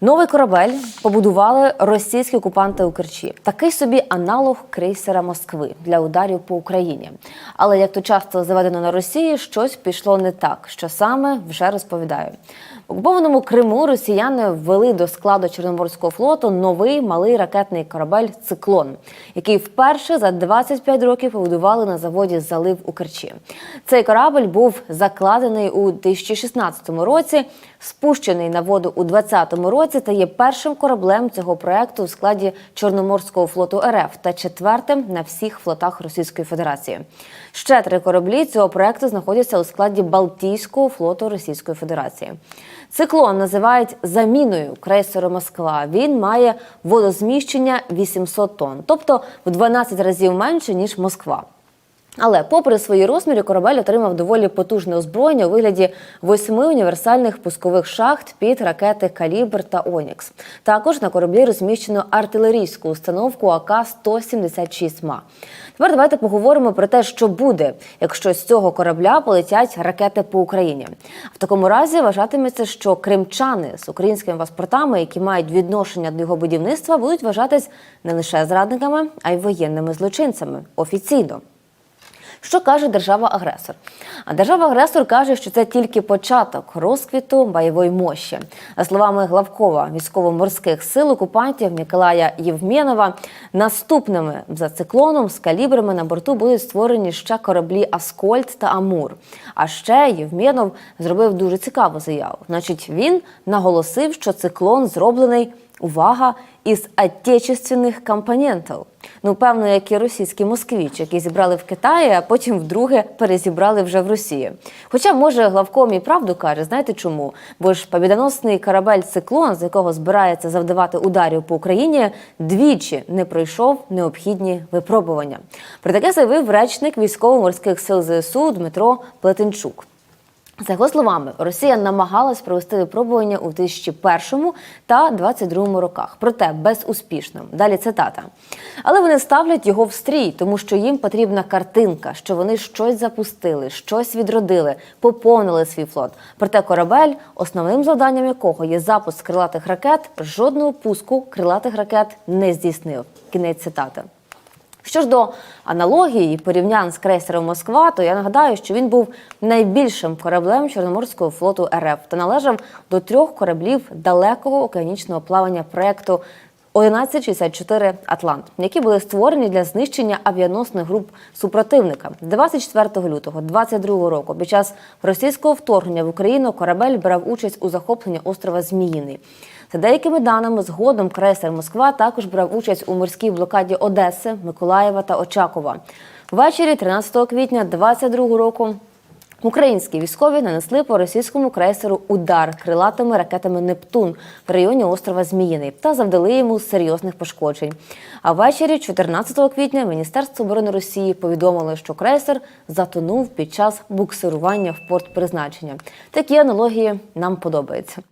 Новий корабель побудували російські окупанти у Керчі. Такий собі аналог крейсера Москви для ударів по Україні. Але як то часто заведено на Росії, щось пішло не так. Що саме вже розповідаю. Окупованому Криму росіяни ввели до складу Чорноморського флоту новий малий ракетний корабель Циклон, який вперше за 25 років побудували на заводі Залив у Керчі. Цей корабль був закладений у 2016 році, спущений на воду у 2020 році та є першим кораблем цього проекту у складі Чорноморського флоту РФ та четвертим на всіх флотах Російської Федерації. Ще три кораблі цього проекту знаходяться у складі Балтійського флоту Російської Федерації. Циклон називають заміною крейсеру Москва. Він має водозміщення 800 тонн, тобто в 12 разів менше ніж Москва. Але, попри свої розміри, корабель отримав доволі потужне озброєння у вигляді восьми універсальних пускових шахт під ракети Калібр та Онікс. Також на кораблі розміщено артилерійську установку АК-176 МА. Тепер давайте поговоримо про те, що буде, якщо з цього корабля полетять ракети по Україні. В такому разі вважатиметься, що кримчани з українськими паспортами, які мають відношення до його будівництва, будуть вважатись не лише зрадниками, а й воєнними злочинцями офіційно. Що каже держава-агресор? А держава-агресор каже, що це тільки початок розквіту бойової мощі. За словами главкова військово-морських сил окупантів Миколая Євменова, наступними за циклоном з калібрами на борту будуть створені ще кораблі Аскольд та Амур. А ще Євменов зробив дуже цікаву заяву. Значить, він наголосив, що циклон зроблений. Увага із отечественних компонентів. Ну, певно, як і російський москвіч, які зібрали в Китаї, а потім вдруге перезібрали вже в Росії. Хоча, може, главком і правду каже, знаєте чому? Бо ж побідоносний корабель циклон, з якого збирається завдавати ударів по Україні, двічі не пройшов необхідні випробування. Про таке заявив речник військово-морських сил ЗСУ Дмитро Плетенчук. За його словами, Росія намагалась провести випробування у 2001 та 2022 роках, проте безуспішно. Далі цитата. Але вони ставлять його в стрій, тому що їм потрібна картинка, що вони щось запустили, щось відродили, поповнили свій флот. Проте корабель, основним завданням якого є запуск крилатих ракет, жодного пуску крилатих ракет не здійснив. Кінець цитати. Що ж до аналогії і порівнянь з крейсером Москва, то я нагадаю, що він був найбільшим кораблем Чорноморського флоту РФ та належав до трьох кораблів далекого океанічного плавання проекту 1164 Атлант, які були створені для знищення авіаносних груп супротивника 24 лютого 22 року. Під час російського вторгнення в Україну корабель брав участь у захопленні острова Зміїний. За деякими даними, згодом крейсер Москва також брав участь у морській блокаді Одеси, Миколаєва та Очакова. Ввечері 13 квітня 22 року. Українські військові нанесли по російському крейсеру удар крилатими ракетами Нептун в районі острова Зміїний та завдали йому серйозних пошкоджень. А ввечері, 14 квітня, Міністерство оборони Росії повідомило, що крейсер затонув під час буксирування в порт призначення. Такі аналогії нам подобаються.